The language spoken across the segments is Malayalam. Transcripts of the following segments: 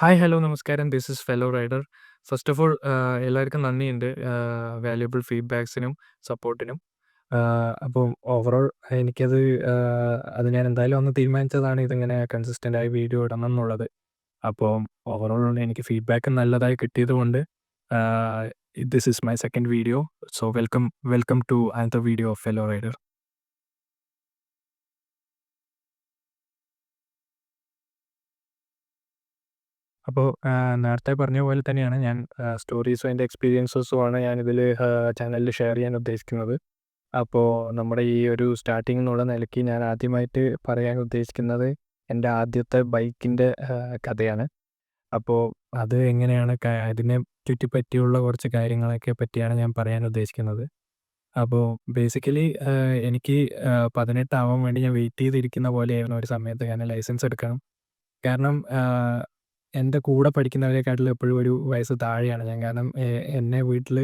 ഹായ്, ഹലോ, നമസ്കാരം. This is fellow rider. First of all എല്ലാവർക്കും നന്ദിയുണ്ട്. വാല്യുബിൾ ഫീഡ്ബാക്സിനും സപ്പോർട്ടിനും. ആഹ്, അപ്പം ഓവറോൾ എനിക്കത് അത് ഞാൻ എന്തായാലും ഒന്ന് തീരുമാനിച്ചതാണ് ഇതിങ്ങനെ കൺസിസ്റ്റന്റ് ആയി വീഡിയോ ഇടണം എന്നുള്ളത്. അപ്പം ഓവറോൾ എനിക്ക് ഫീഡ്ബാക്ക് നല്ലതായി കിട്ടിയതുകൊണ്ട് this is my second video. So welcome welcome to another video of fellow rider. അപ്പോൾ നേരത്തെ പറഞ്ഞ പോലെ തന്നെയാണ് ഞാൻ സ്റ്റോറീസും അതിന്റെ എക്സ്പീരിയൻസസും ആണ് ഞാനിതിൽ ചാനലിൽ ഷെയർ ചെയ്യാൻ ഉദ്ദേശിക്കുന്നത്. അപ്പോൾ നമ്മുടെ ഈ ഒരു സ്റ്റാർട്ടിംഗ് എന്നുള്ള നിലയ്ക്ക് ഞാൻ ആദ്യമായിട്ട് പറയാൻ ഉദ്ദേശിക്കുന്നത് എന്റെ ആദ്യത്തെ ബൈക്കിന്റെ കഥയാണ്. അപ്പോൾ അത് എങ്ങനെയാണ് അതിനെ ചുറ്റിപ്പറ്റിയുള്ള കുറച്ച് കാര്യങ്ങളൊക്കെ പറ്റിയാണ് ഞാൻ പറയാൻ ഉദ്ദേശിക്കുന്നത്. അപ്പോൾ ബേസിക്കലി എനിക്ക് ആഹ്, 18 ആവാൻ വേണ്ടി ഞാൻ വെയിറ്റ് ചെയ്തിരിക്കുന്ന പോലെയായിരുന്നു ഒരു സമയത്ത് ഞാൻ ലൈസൻസ് എടുക്കണം. കാരണം എന്റെ കൂടെ പഠിക്കുന്നവരെക്കാട്ടിലും എപ്പോഴും ഒരു വയസ്സ് താഴെയാണ് ഞാൻ. കാരണം എന്നെ വീട്ടിൽ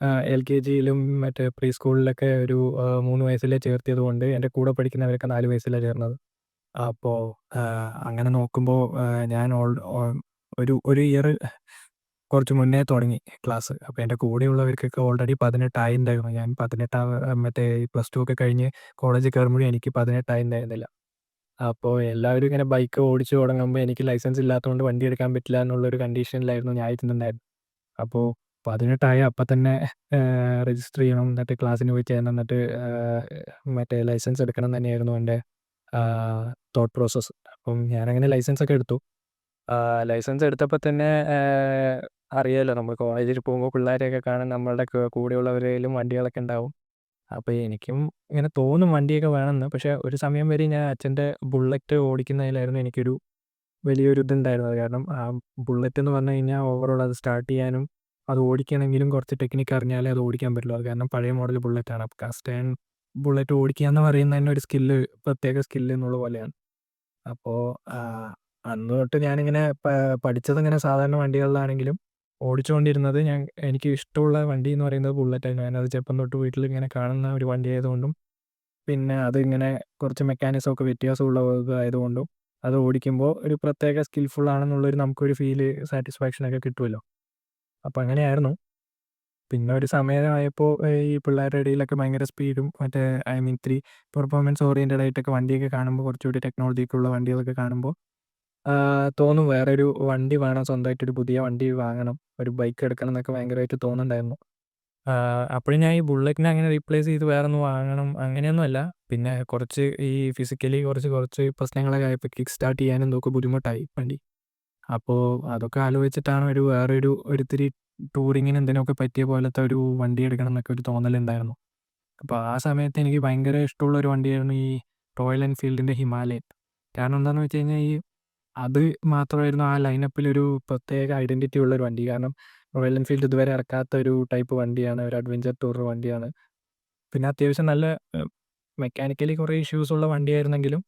ആഹ്, ജിയിലും മറ്റേ പ്രീ സ്കൂളിലൊക്കെ ഒരു മൂന്ന് 3 വയസ്സിലേ ചേർത്തിയത് കൊണ്ട് എന്റെ കൂടെ പഠിക്കുന്നവരൊക്കെ നാല് വയസ്സിലാണ് ചേർന്നത്. അപ്പോൾ ആഹ്, അങ്ങനെ നോക്കുമ്പോൾ ഞാൻ ഓൾ ഒരു ഒരു ഇയർ കുറച്ച് മുന്നേ തുടങ്ങി ക്ലാസ്. അപ്പോൾ എന്റെ കൂടെയുള്ളവർക്കൊക്കെ ഓൾറെഡി 18 ആയിട്ടുണ്ടായിരുന്നു. ഞാൻ 18 ആവ മറ്റേ പ്ലസ് ടു ഒക്കെ കഴിഞ്ഞ് കോളേജിൽ കയറുമ്പോഴും എനിക്ക് 18 ആയിട്ടുണ്ടായിരുന്നില്ല. അപ്പോൾ എല്ലാവരും ഇങ്ങനെ ബൈക്ക് ഓടിച്ചു തുടങ്ങുമ്പോൾ എനിക്ക് ലൈസൻസ് ഇല്ലാത്തതുകൊണ്ട് വണ്ടി എടുക്കാൻ പറ്റില്ല എന്നുള്ളൊരു കണ്ടീഷനിലായിരുന്നു ഞാൻ ഇരുന്നുണ്ടായിരുന്നത്. അപ്പോൾ 18 ആയ അപ്പം തന്നെ രജിസ്റ്റർ ചെയ്യണം. എന്നിട്ട് ക്ലാസ്സിന് പോയി ചേരണം. എന്നിട്ട് മറ്റേ ലൈസൻസ് എടുക്കണം തന്നെയായിരുന്നു എന്റെ തോട്ട് പ്രോസസ്സ്. അപ്പം ഞാനങ്ങനെ ലൈസൻസ് ഒക്കെ എടുത്തു. ലൈസൻസ് എടുത്തപ്പോൾ തന്നെ അറിയാലോ നമ്മൾ കോളേജിൽ പോകുമ്പോൾ പിള്ളേരെയൊക്കെ കാണാൻ നമ്മളുടെ ക വണ്ടികളൊക്കെ ഉണ്ടാവും. അപ്പോൾ എനിക്കും ഇങ്ങനെ തോന്നും വണ്ടിയൊക്കെ വേണമെന്ന്. പക്ഷേ ഒരു സമയം വരെ ഞാൻ അച്ഛന്റെ ബുള്ളറ്റ് ഓടിക്കുന്നതിലായിരുന്നു എനിക്കൊരു വലിയൊരു ഇതുണ്ടായിരുന്നത്. കാരണം ആ ബുള്ളറ്റ് എന്ന് പറഞ്ഞു കഴിഞ്ഞാൽ ഓവറോൾ അത് സ്റ്റാർട്ട് ചെയ്യാനും അത് ഓടിക്കണമെങ്കിലും കുറച്ച് ടെക്നിക്ക് അറിഞ്ഞാലേ അത് ഓടിക്കാൻ പറ്റുള്ളൂ. അത് കാരണം പഴയ മോഡൽ ബുള്ളറ്റാണ്. അപ്പോൾ കാസ്റ്റ് അയൺ ബുള്ളറ്റ് ഓടിക്കുക എന്ന് പറയുന്നത് തന്നെ ഒരു സ്കില്ല് പ്രത്യേക സ്കില്ല് എന്നുള്ള പോലെയാണ്. അപ്പോൾ അന്ന് തൊട്ട് ഞാനിങ്ങനെ പ പഠിച്ചതിങ്ങനെ സാധാരണ വണ്ടികളിലാണെങ്കിലും ഓടിച്ചുകൊണ്ടിരുന്നത് ഞാൻ എനിക്ക് ഇഷ്ടമുള്ള വണ്ടി എന്ന് പറയുന്നത് ബുള്ളറ്റായിരുന്നു. ഞാനത് ചെപ്പം തൊട്ട് വീട്ടിൽ ഇങ്ങനെ കാണുന്ന ഒരു വണ്ടി ആയതുകൊണ്ടും പിന്നെ അതിങ്ങനെ കുറച്ച് മെക്കാനിസം ഒക്കെ വ്യത്യാസമുള്ള ആയതുകൊണ്ടും അത് ഓടിക്കുമ്പോൾ ഒരു പ്രത്യേക സ്കിൽഫുൾ ആണെന്നുള്ളൊരു നമുക്കൊരു ഫീൽ സാറ്റിസ്ഫാക്ഷൻ ഒക്കെ കിട്ടുമല്ലോ. അപ്പം അങ്ങനെയായിരുന്നു. പിന്നെ ഒരു സമയമായപ്പോൾ ഈ പിള്ളേരുടെ ഇടയിലൊക്കെ ഭയങ്കര സ്പീഡും മറ്റേ I mean three performance oriented ആയിട്ടൊക്കെ വണ്ടിയൊക്കെ കാണുമ്പോൾ കുറച്ചുകൂടി ടെക്നോളജിയൊക്കെ ഉള്ള വണ്ടികളൊക്കെ കാണുമ്പോൾ തോന്നും ഒരു വണ്ടി വേണം സ്വന്തമായിട്ട് ഒരു പുതിയ വണ്ടി വാങ്ങണം. ഒരു ബൈക്ക് എടുക്കണം എന്നൊക്കെ ഭയങ്കരമായിട്ട് തോന്നുന്നുണ്ടായിരുന്നു. അപ്പോഴും ഞാൻ ഈ ബുള്ളറ്റിനെ അങ്ങനെ റീപ്ലേസ് ചെയ്ത് വേറൊന്ന് വാങ്ങണം അങ്ങനെയൊന്നും അല്ല. പിന്നെ കുറച്ച് ഈ ഫിസിക്കലി കുറച്ച് കുറച്ച് പ്രശ്നങ്ങളൊക്കെ ആയപ്പോൾ കിക്ക് സ്റ്റാർട്ട് ചെയ്യാനും ഇതൊക്കെ ബുദ്ധിമുട്ടായി വണ്ടി. അപ്പോൾ അതൊക്കെ ആലോചിച്ചിട്ടാണ് ഒരു വേറൊരു ഒരിത്തിരി ടൂറിങ്ങിന് എന്തിനൊക്കെ പറ്റിയ പോലത്തെ ഒരു വണ്ടി എടുക്കണം എന്നൊക്കെ ഒരു തോന്നലുണ്ടായിരുന്നു. അപ്പോൾ ആ സമയത്ത് എനിക്ക് ഭയങ്കര ഇഷ്ടമുള്ള ഒരു വണ്ടിയായിരുന്നു ഈ റോയൽ എൻഫീൽഡിന്റെ ഹിമാലയൻ. കാരണം എന്താണെന്ന് വെച്ച് കഴിഞ്ഞാൽ ഈ അത് മാത്രമായിരുന്നു ആ ലൈനപ്പിൽ ഒരു പ്രത്യേക ഐഡന്റിറ്റി ഉള്ള ഒരു വണ്ടി. കാരണം റോയൽ എൻഫീൽഡ് ഇതുവരെ ഇറക്കാത്ത ഒരു ടൈപ്പ് വണ്ടിയാണ്. ഒരു അഡ്വഞ്ചർ ടൂർ വണ്ടിയാണ്. പിന്നെ അത്യാവശ്യം നല്ല മെക്കാനിക്കലി കുറേ ഇഷ്യൂസ് ഉള്ള വണ്ടിയായിരുന്നെങ്കിലും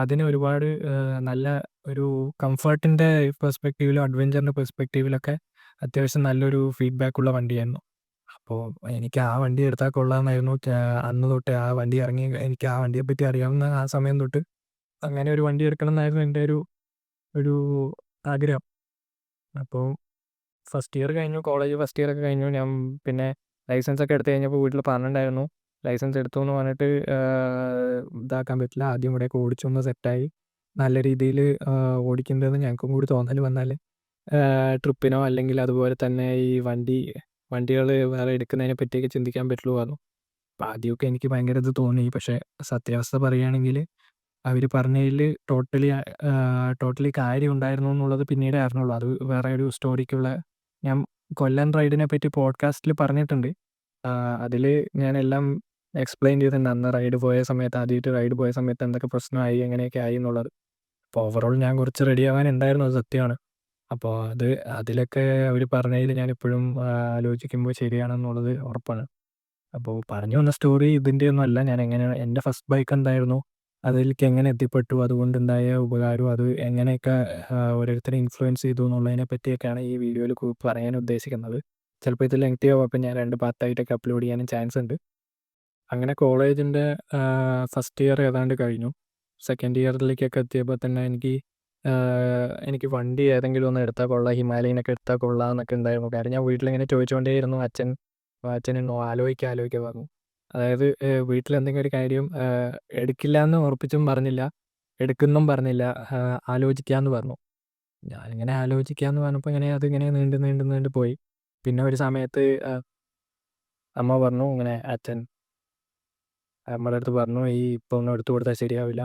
അതിന് ഒരുപാട് നല്ല ഒരു കംഫർട്ടിന്റെ പെർസ്പെക്റ്റീവിലും അഡ്വഞ്ചറിന്റെ പെർസ്പെക്റ്റീവിലൊക്കെ അത്യാവശ്യം നല്ലൊരു ഫീഡ്ബാക്ക് ഉള്ള വണ്ടിയായിരുന്നു. അപ്പോൾ എനിക്ക് ആ വണ്ടി എടുത്താൽ കൊള്ളാമെന്നായിരുന്നു അന്ന് തൊട്ട് ആ വണ്ടി ഇറങ്ങി എനിക്ക് ആ വണ്ടിയെപ്പറ്റി അറിയാവുന്ന ആ സമയം തൊട്ട് അങ്ങനെ ഒരു വണ്ടി എടുക്കണം എന്നായിരുന്നു എന്റെ ഒരു ഒരു ആഗ്രഹം. അപ്പോൾ ഫസ്റ്റ് ഇയർ കഴിഞ്ഞു. കോളേജ് ഫസ്റ്റ് ഇയർ ഒക്കെ കഴിഞ്ഞു. ഞാൻ പിന്നെ ലൈസൻസ് ഒക്കെ എടുത്തു കഴിഞ്ഞപ്പോൾ വീട്ടിൽ പറഞ്ഞിട്ടുണ്ടായിരുന്നു. ലൈസൻസ് എടുത്തു എന്ന് പറഞ്ഞിട്ട് ഇതാക്കാൻ പറ്റില്ല. ആദ്യം ഇവിടെയൊക്കെ ഓടിച്ചൊന്ന് സെറ്റായി നല്ല രീതിയിൽ ഓടിക്കേണ്ടതെന്ന് ഞങ്ങൾക്കും കൂടി തോന്നൽ വന്നാൽ ട്രിപ്പിനോ അല്ലെങ്കിൽ അതുപോലെ തന്നെ ഈ വണ്ടി വണ്ടികൾ വേറെ എടുക്കുന്നതിനെ പറ്റിയൊക്കെ ചിന്തിക്കാൻ പറ്റുള്ളൂ പറഞ്ഞു. അപ്പോൾ ആദ്യമൊക്കെ എനിക്ക് ഭയങ്കര ഇത് തോന്നി. പക്ഷേ സത്യാവസ്ഥ പറയുകയാണെങ്കിൽ അവർ പറഞ്ഞതിൽ ടോട്ടലി ടോട്ടലി കാര്യം ഉണ്ടായിരുന്നു എന്നുള്ളത് പിന്നീടേ അറിഞ്ഞുള്ളൂ. അത് വേറെ ഒരു സ്റ്റോറിക്കുള്ള ഞാൻ കൊല്ലം റൈഡിനെ പറ്റി പോഡ്കാസ്റ്റിൽ പറഞ്ഞിട്ടുണ്ട്. ആഹ്, ഞാൻ എല്ലാം എക്സ്പ്ലെയിൻ ചെയ്തിട്ടുണ്ട്. അന്ന് റൈഡ് പോയ സമയത്ത് ആദ്യമായിട്ട് റൈഡ് പോയ സമയത്ത് എന്തൊക്കെ പ്രശ്നമായി എങ്ങനെയൊക്കെ ആയി എന്നുള്ളത്. അപ്പോൾ ഓവറോൾ ഞാൻ കുറച്ച് റെഡി ആവാൻ ഉണ്ടായിരുന്നു അത് സത്യമാണ്. അപ്പോൾ അത് അതിലൊക്കെ അവർ പറഞ്ഞതിൽ ഞാനിപ്പോഴും ആഹ്, ആലോചിക്കുമ്പോൾ ശരിയാണെന്നുള്ളത് ഉറപ്പാണ്. അപ്പോൾ പറഞ്ഞു വന്ന സ്റ്റോറി ഇതിന്റെയൊന്നും അല്ല. ഞാൻ എങ്ങനെ എന്റെ ഫസ്റ്റ് ബൈക്ക് എന്തായിരുന്നു, അതിലേക്ക് എങ്ങനെ എത്തിപ്പെട്ടു, അതുകൊണ്ടുണ്ടായ ഉപകാരവും അത് എങ്ങനെയൊക്കെ ഓരോരുത്തരെ ഇൻഫ്ലുവൻസ് ചെയ്തു എന്നുള്ളതിനെ പറ്റിയൊക്കെയാണ് ഈ വീഡിയോയിൽ പറയാൻ ഉദ്ദേശിക്കുന്നത്. ചിലപ്പോൾ ഇത് ലെങ്തി ആവും. അപ്പോൾ ഞാൻ 2 പാർട്ടായിട്ടൊക്കെ അപ്ലോഡ് ചെയ്യാനും ചാൻസ് ഉണ്ട്. അങ്ങനെ കോളേജിന്റെ ഫസ്റ്റ് ഇയർ ഏതാണ്ട് കഴിഞ്ഞു. സെക്കൻഡ് ഇയറിലേക്കൊക്കെ എത്തിയപ്പോൾ തന്നെ എനിക്ക് എനിക്ക് വണ്ടി ഏതെങ്കിലും ഒന്ന് എടുത്താൽ കൊള്ളാം ഹിമാലയനൊക്കെ എടുത്താൽ കൊള്ളാം എന്നൊക്കെ ഉണ്ടായിരുന്നു കാര്യം ഞാൻ വീട്ടിലിങ്ങനെ ചോദിച്ചുകൊണ്ടേയിരുന്നു അച്ഛൻ അച്ഛൻ ആലോചിക്കുക ആലോചിക്കുക പറഞ്ഞു അതായത് വീട്ടിൽ എന്തെങ്കിലും ഒരു കാര്യം എടുക്കില്ല എന്ന് ഉറപ്പിച്ചും പറഞ്ഞില്ല. എടുക്കുന്നും പറഞ്ഞില്ല. ആലോചിക്കാമെന്ന് പറഞ്ഞു. ഞാനിങ്ങനെ ആലോചിക്കാമെന്ന് പറഞ്ഞപ്പോൾ ഇങ്ങനെ അതിങ്ങനെ നീണ്ട് നീണ്ട് നീണ്ട് പോയി. പിന്നെ ഒരു സമയത്ത് അമ്മ പറഞ്ഞു ഇങ്ങനെ അച്ഛൻ നമ്മുടെ അടുത്ത് പറഞ്ഞു ഈ ഇപ്പം ഒന്നും എടുത്തു കൊടുത്താൽ ശരിയാവില്ല.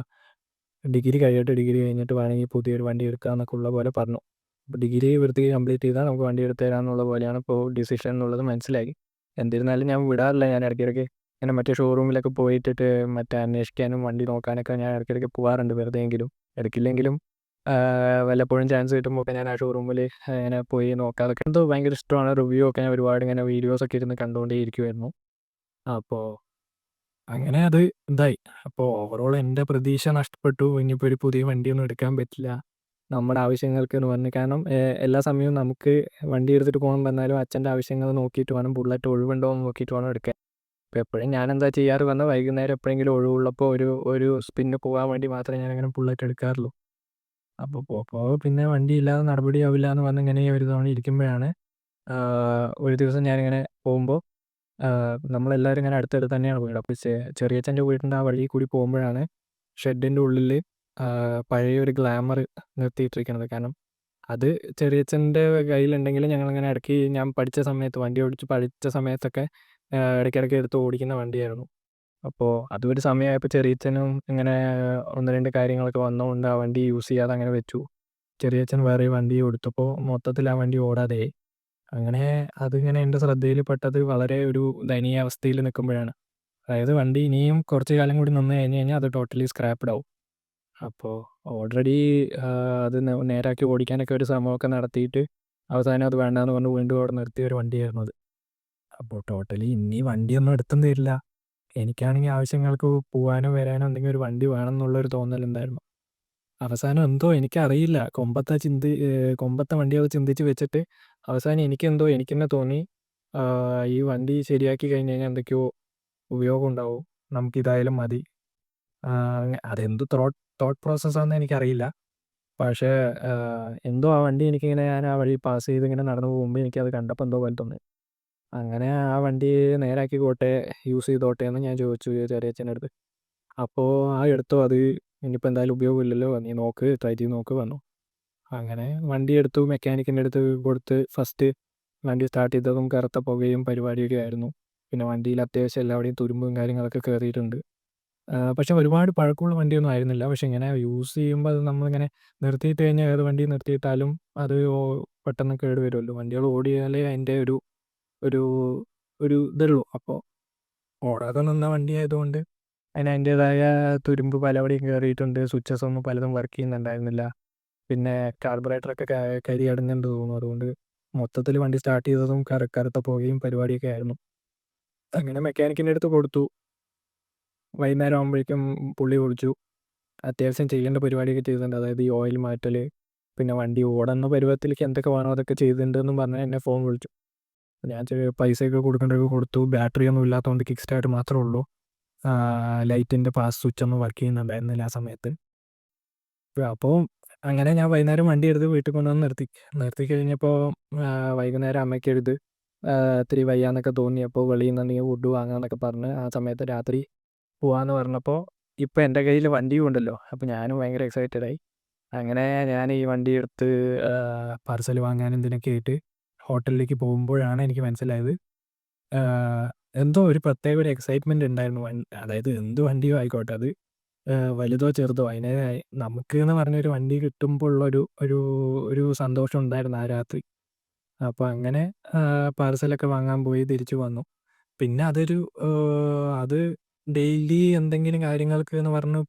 ഡിഗ്രി കഴിയട്ടെ ഡിഗ്രി കഴിഞ്ഞിട്ട് വേണമെങ്കിൽ പുതിയൊരു വണ്ടി എടുക്കാമെന്നൊക്കെ ഉള്ള പോലെ പറഞ്ഞു. അപ്പോൾ ഡിഗ്രി വൃത്തി കംപ്ലീറ്റ് ചെയ്താൽ നമുക്ക് വണ്ടി എടുത്ത് തരാമെന്നുള്ള പോലെയാണ് ഇപ്പോൾ ഡിസിഷൻ എന്നുള്ളത് മനസ്സിലായി. എന്നിരുന്നാലും ഞാൻ വിടാറില്ല ഞാൻ ഇടയ്ക്കിടയ്ക്ക് ഇങ്ങനെ മറ്റേ ഷോറൂമിലൊക്കെ പോയിട്ടിട്ട് മറ്റേ അന്വേഷിക്കാനും വണ്ടി നോക്കാനൊക്കെ ഞാൻ ഇടയ്ക്കിടയ്ക്ക് പോകാറുണ്ട് വെറുതെ എങ്കിലും ഇടയ്ക്കില്ലെങ്കിലും വല്ലപ്പോഴും ചാൻസ് കിട്ടുമ്പോൾ ഞാൻ ആ ഷോറൂമിൽ ഇങ്ങനെ പോയി നോക്കാതൊക്കെ എന്തോ ഭയങ്കര ഇഷ്ടമാണ് റിവ്യൂ ഒക്കെ ഞാൻ ഒരുപാട് ഇങ്ങനെ വീഡിയോസൊക്കെ ഇരുന്ന് കണ്ടുകൊണ്ടേ ഇരിക്കുമായിരുന്നു അപ്പോൾ അങ്ങനെ അത് ഇതായി. അപ്പോൾ ഓവറോൾ എന്റെ പ്രതീക്ഷ നഷ്ടപ്പെട്ടു. ഇനിയിപ്പോൾ ഒരു പുതിയ വണ്ടിയൊന്നും എടുക്കാൻ പറ്റില്ല. നമ്മുടെ ആവശ്യങ്ങൾക്ക് എന്ന് പറഞ്ഞു കാരണം എല്ലാ സമയവും നമുക്ക് വണ്ടി എടുത്തിട്ട് പോകണം പറഞ്ഞാലും അച്ഛന്റെ ആവശ്യങ്ങൾ നോക്കിയിട്ട് വേണം ബുള്ളറ്റ് ഒഴിവുണ്ടോ എന്ന് നോക്കിയിട്ട് വേണം എടുക്കാൻ. അപ്പോൾ എപ്പോഴും എന്താ ചെയ്യാറ് വന്നാൽ വൈകുന്നേരം എപ്പോഴെങ്കിലും ഒഴിവുള്ളപ്പോൾ ഒരു ഒരു സ്പിന്ന് പോകാൻ വേണ്ടി മാത്രമേ ഞാൻ അങ്ങനെ ബുള്ളറ്റ് എടുക്കാറുള്ളൂ. അപ്പോൾ പോപ്പോ പിന്നെ വണ്ടി ഇല്ലാതെ നടപടിയാവില്ല എന്ന് പറഞ്ഞ് ഇങ്ങനെ ഒരു തവണ ഇരിക്കുമ്പോഴാണ് ഒരു ദിവസം ഞാനിങ്ങനെ പോകുമ്പോൾ നമ്മളെല്ലാവരും ഇങ്ങനെ അടുത്തടുത്ത് തന്നെയാണ് പോയത് അപ്പോൾ ചെറിയച്ഛന്റെ വീടിന്റെ ആ വഴി കൂടി പോകുമ്പോഴാണ് ഷെഡിന്റെ ഉള്ളിൽ പഴയൊരു ഗ്ലാമർ നിർത്തിയിട്ടിരിക്കുന്നത്. കാരണം അത് ചെറിയച്ഛന്റെ കയ്യിലുണ്ടെങ്കിൽ ഞങ്ങളിങ്ങനെ ഇടയ്ക്ക് ഞാൻ പഠിച്ച സമയത്ത് വണ്ടി ഓടിച്ച് പഠിച്ച സമയത്തൊക്കെ ഇടയ്ക്കിടയ്ക്ക് എടുത്ത് ഓടിക്കുന്ന വണ്ടിയായിരുന്നു. അപ്പോൾ അതൊരു സമയമായപ്പോൾ ചെറിയച്ഛനും ഇങ്ങനെ ഒന്ന് രണ്ട് കാര്യങ്ങളൊക്കെ വന്നതുകൊണ്ട് ആ വണ്ടി യൂസ് ചെയ്യാതെ അങ്ങനെ വെച്ചു. ചെറിയച്ഛൻ വേറെ വണ്ടി കൊടുത്തപ്പോൾ മൊത്തത്തിൽ ആ വണ്ടി ഓടാതെ അങ്ങനെ അതിങ്ങനെ എന്റെ ശ്രദ്ധയിൽ പെട്ടത് വളരെ ഒരു ദയനീയാവസ്ഥയിൽ നിൽക്കുമ്പോഴാണ്. അതായത് വണ്ടി ഇനിയും കുറച്ച് കാലം കൂടി നിന്ന് കഴിഞ്ഞ് കഴിഞ്ഞാൽ അത് ടോട്ടലി സ്ക്രാപ്ഡ് ആവും. അപ്പോൾ ഓൾറെഡി അത് നേരാക്കി ഓടിക്കാനൊക്കെ ഒരു ശ്രമമൊക്കെ നടത്തിയിട്ട് അവസാനം അത് വേണ്ടാന്ന് പറഞ്ഞ് വീണ്ടും അവിടെ നിർത്തിയ ഒരു വണ്ടിയായിരുന്നു അത്. അപ്പോൾ ടോട്ടലി ഇനി വണ്ടിയൊന്നും എടുത്തും തരില്ല. എനിക്കാണെങ്കിൽ ആവശ്യങ്ങൾക്ക് പോകാനോ വരാനോ എന്തെങ്കിലും ഒരു വണ്ടി വേണം എന്നുള്ളൊരു തോന്നലുണ്ടായിരുന്നു. അവസാനം എന്തോ എനിക്കറിയില്ല. കൊമ്പത്തെ ചിന്തി കൊമ്പത്തെ വണ്ടിയൊക്കെ ചിന്തിച്ച് വെച്ചിട്ട് അവസാനം എനിക്കെന്തോ എനിക്ക് തന്നെ തോന്നി ഈ വണ്ടി ശരിയാക്കി കഴിഞ്ഞ് കഴിഞ്ഞാൽ എന്തൊക്കെയോ ഉപയോഗം ഉണ്ടാവും. നമുക്കിതായാലും മതി. അതെന്ത് ത്രോട്ട് തോട്ട് പ്രോസസ്സാണെന്ന് എനിക്കറിയില്ല. പക്ഷേ എന്തോ ആ വണ്ടി എനിക്കിങ്ങനെ ഞാൻ ആ വഴി പാസ് ചെയ്ത് ഇങ്ങനെ നടന്നു പോകുമ്പോൾ എനിക്കത് കണ്ടപ്പോൾ എന്തോ പോലെ തോന്നി. അങ്ങനെ ആ വണ്ടി നേരാക്കി പോട്ടെ യൂസ് ചെയ്തോട്ടെ എന്ന് ഞാൻ ചോദിച്ചു ചെറിയച്ഛന്റെ അടുത്ത്. അപ്പോൾ ആ എടുത്തോ അത് ഇനിയിപ്പോൾ എന്തായാലും ഉപയോഗമില്ലല്ലോ നീ നോക്ക് ട്രൈ ചെയ്ത് നോക്ക് പറഞ്ഞു. അങ്ങനെ വണ്ടി എടുത്തു മെക്കാനിക്കിന്റെ അടുത്ത് കൊടുത്ത് ഫസ്റ്റ് വണ്ടി സ്റ്റാർട്ട് ചെയ്തതും കറുത്ത പുകയും പരിപാടിയൊക്കെ ആയിരുന്നു. പിന്നെ വണ്ടിയിൽ അത്യാവശ്യം എല്ലാവിടെയും തുരുമ്പും കാര്യങ്ങളൊക്കെ കയറിയിട്ടുണ്ട്. പക്ഷെ ഒരുപാട് പഴക്കമുള്ള വണ്ടിയൊന്നും ആയിരുന്നില്ല. പക്ഷെ ഇങ്ങനെ യൂസ് ചെയ്യുമ്പോൾ അത് നമ്മളിങ്ങനെ നിർത്തിയിട്ട് കഴിഞ്ഞാൽ ഏത് വണ്ടി നിർത്തിയിട്ടാലും അത് പെട്ടെന്ന് കേട് വരുമല്ലോ. വണ്ടികൾ ഓടിയാലേ അതിന്റെ ഒരു ഒരു ഒരു ഇതുള്ളൂ. അപ്പോൾ ഓടാതെ നിന്ന വണ്ടി ആയതുകൊണ്ട് അതിന് അതിന്റേതായ തുരുമ്പ് പലവിടെയും കയറിയിട്ടുണ്ട്. സ്വിച്ചസ് ഒന്നും പലതും വർക്ക് ചെയ്യുന്നുണ്ടായിരുന്നില്ല. പിന്നെ കാർബറേറ്റർ കാർബറേറ്ററൊക്കെ കരി അടഞ്ഞുണ്ട് തോന്നുന്നു. അതുകൊണ്ട് മൊത്തത്തിൽ വണ്ടി സ്റ്റാർട്ട് ചെയ്തതും കറ കറുത്ത പുകയും പരിപാടിയൊക്കെ ആയിരുന്നു. അങ്ങനെ മെക്കാനിക്കിന്റെ അടുത്ത് കൊടുത്തു. വൈകുന്നേരം ആകുമ്പോഴേക്കും പുള്ളി ഓടിച്ചു. അത്യാവശ്യം ചെയ്യേണ്ട പരിപാടിയൊക്കെ ചെയ്തിട്ടുണ്ട്. അതായത് ഈ ഓയിൽ മാറ്റൽ, പിന്നെ വണ്ടി ഓടുന്ന പരുവത്തിലേക്ക് എന്തൊക്കെ വേണോ അതൊക്കെ ചെയ്തിട്ടുണ്ടെന്നും പറഞ്ഞ് എന്നെ ഫോൺ വിളിച്ചു. ഞാൻ പൈസയൊക്കെ കൊടുക്കേണ്ടതൊക്കെ കൊടുത്തു. ബാറ്ററി ഒന്നും ഇല്ലാത്തതുകൊണ്ട് കിക്ക് സ്റ്റാർട്ട് മാത്രമേ ഉള്ളൂ. ലൈറ്റിന്റെ പാസ് സ്വിച്ച് ഒന്നും വർക്ക് ചെയ്യുന്നുണ്ടായിരുന്നില്ല ആ സമയത്ത്. അപ്പോൾ അങ്ങനെ ഞാൻ വൈകുന്നേരം വണ്ടി എടുത്ത് വീട്ടിൽ കൊണ്ടുവന്ന് നിർത്തി. നിർത്തി കഴിഞ്ഞപ്പോൾ വൈകുന്നേരം അമ്മയ്ക്ക് എഴുത് ഇത്തിരി വയ്യാന്നൊക്കെ തോന്നിയപ്പോൾ വെളിയിൽ നിന്നെന്തെങ്കിലും ഫുഡ് വാങ്ങാന്നൊക്കെ പറഞ്ഞ് ആ സമയത്ത് രാത്രി പോവാന്ന് പറഞ്ഞപ്പോൾ ഇപ്പോൾ എന്റെ കയ്യിൽ വണ്ടിയും ഉണ്ടല്ലോ. അപ്പോൾ ഞാനും ഭയങ്കര എക്സൈറ്റഡായി അങ്ങനെ ഞാൻ ഈ വണ്ടി എടുത്ത് പാർസൽ വാങ്ങാൻ ഇതിനൊക്കെ ആയിട്ട് ഹോട്ടലിലേക്ക് പോകുമ്പോഴാണ് എനിക്ക് മനസ്സിലായത് എന്തോ ഒരു പ്രത്യേക ഒരു എക്സൈറ്റ്മെന്റ് ഉണ്ടായിരുന്നു. അതായത് എന്ത് വണ്ടിയോ ആയിക്കോട്ടെ അത് വലുതോ ചെറുതോ അതിനെ നമുക്ക് എന്ന് പറഞ്ഞൊരു വണ്ടി കിട്ടുമ്പോൾ ഉള്ളൊരു ഒരു ഒരു സന്തോഷം ഉണ്ടായിരുന്നു ആ രാത്രി. അപ്പോൾ അങ്ങനെ പാർസലൊക്കെ വാങ്ങാൻ പോയി തിരിച്ചു വന്നു. പിന്നെ അതൊരു അത് ഡെയിലി എന്തെങ്കിലും കാര്യങ്ങൾക്ക് എന്ന് പറഞ്ഞു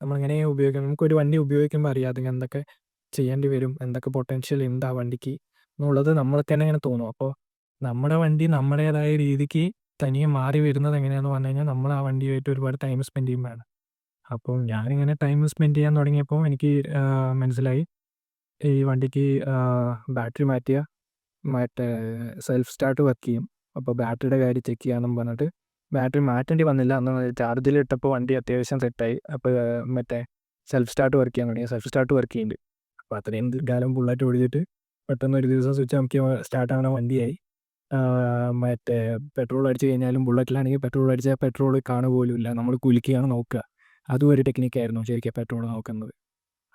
നമ്മളിങ്ങനെ ഉപയോഗിക്കും നമുക്കൊരു വണ്ടി ഉപയോഗിക്കുമ്പോൾ അറിയാം അതിന് എന്തൊക്കെ ചെയ്യേണ്ടി വരും, എന്തൊക്കെ പൊട്ടൻഷ്യൽ ഉണ്ട് ആ വണ്ടിക്ക് എന്നുള്ളത് നമ്മൾക്ക് തന്നെ ഇങ്ങനെ തോന്നും. അപ്പോൾ നമ്മുടെ വണ്ടി നമ്മുടേതായ രീതിക്ക് തനിയെ മാറി വരുന്നത് എങ്ങനെയാന്ന് പറഞ്ഞു കഴിഞ്ഞാൽ നമ്മൾ ആ വണ്ടിയുമായിട്ട് ഒരുപാട് ടൈം സ്പെൻഡ് ചെയ്യും വേണം. അപ്പോൾ ഞാനിങ്ങനെ ടൈം സ്പെൻഡ് ചെയ്യാൻ തുടങ്ങിയപ്പോൾ എനിക്ക് മനസ്സിലായി ഈ വണ്ടിക്ക് ബാറ്ററി മാറ്റിയ മറ്റേ സെൽഫ് സ്റ്റാർട്ട് വർക്ക് ചെയ്യും. അപ്പോൾ ബാറ്ററിയുടെ കാര്യം ചെക്ക് ചെയ്യാമെന്നും പറഞ്ഞിട്ട് ബാറ്ററി മാറ്റേണ്ടി വന്നില്ല. അന്ന് ചാർജിലിട്ടപ്പോൾ വണ്ടി അത്യാവശ്യം സെറ്റായി. അപ്പോൾ മറ്റേ സെൽഫ് സ്റ്റാർട്ട് വർക്ക് ചെയ്യാൻ തുടങ്ങി. സെൽഫ് സ്റ്റാർട്ട് വർക്ക് ചെയ്യുന്നുണ്ട്. അപ്പോൾ അത്രയും കാലം ബുള്ളറ്റ് ഓടിച്ചിട്ട് പെട്ടെന്ന് ഒരു ദിവസം സ്വിച്ച് അമക്കി സ്റ്റാർട്ട് ആവുന്ന വണ്ടിയായി. മറ്റേ പെട്രോൾ അടിച്ച് കഴിഞ്ഞാലും ബുള്ളറ്റിലാണെങ്കിൽ പെട്രോൾ അടിച്ചാൽ പെട്രോൾ കാണുക ഇല്ല നമ്മൾ കുലുക്കിയാണ് നോക്കുക. അതും ഒരു ടെക്നിക്കായിരുന്നു ശരിക്കും പെട്രോൾ നോക്കുന്നത്.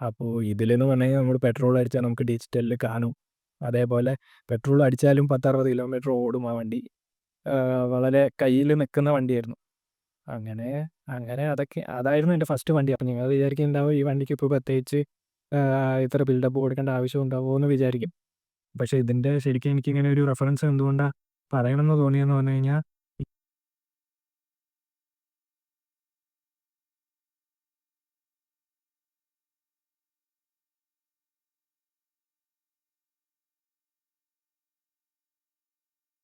അപ്പോൾ ഇതിലെന്ന് പറഞ്ഞാൽ നമ്മൾ പെട്രോൾ അടിച്ചാൽ നമുക്ക് ഡിജിറ്റലിൽ കാണും. അതേപോലെ പെട്രോൾ അടിച്ചാലും 10, 60 കിലോമീറ്റർ ഓടും ആ വണ്ടി. വളരെ കയ്യിൽ നിൽക്കുന്ന വണ്ടിയായിരുന്നു. അങ്ങനെ അങ്ങനെ അതൊക്കെ അതായിരുന്നു എന്റെ ഫസ്റ്റ് വണ്ടി. അപ്പം നിങ്ങൾ വിചാരിക്കുന്നുണ്ടാവും ഈ വണ്ടിക്ക് ഇപ്പോൾ പ്രത്യേകിച്ച് ഇത്ര ബിൽഡപ്പ് കൊടുക്കേണ്ട ആവശ്യം ഉണ്ടാവുമോ എന്ന് വിചാരിക്കും. പക്ഷേ ഇതിന്റെ ശരിക്കും എനിക്കിങ്ങനെ ഒരു റെഫറൻസ് എന്തുകൊണ്ടാണ് പറയണമെന്ന് തോന്നിയെന്ന് പറഞ്ഞു കഴിഞ്ഞാൽ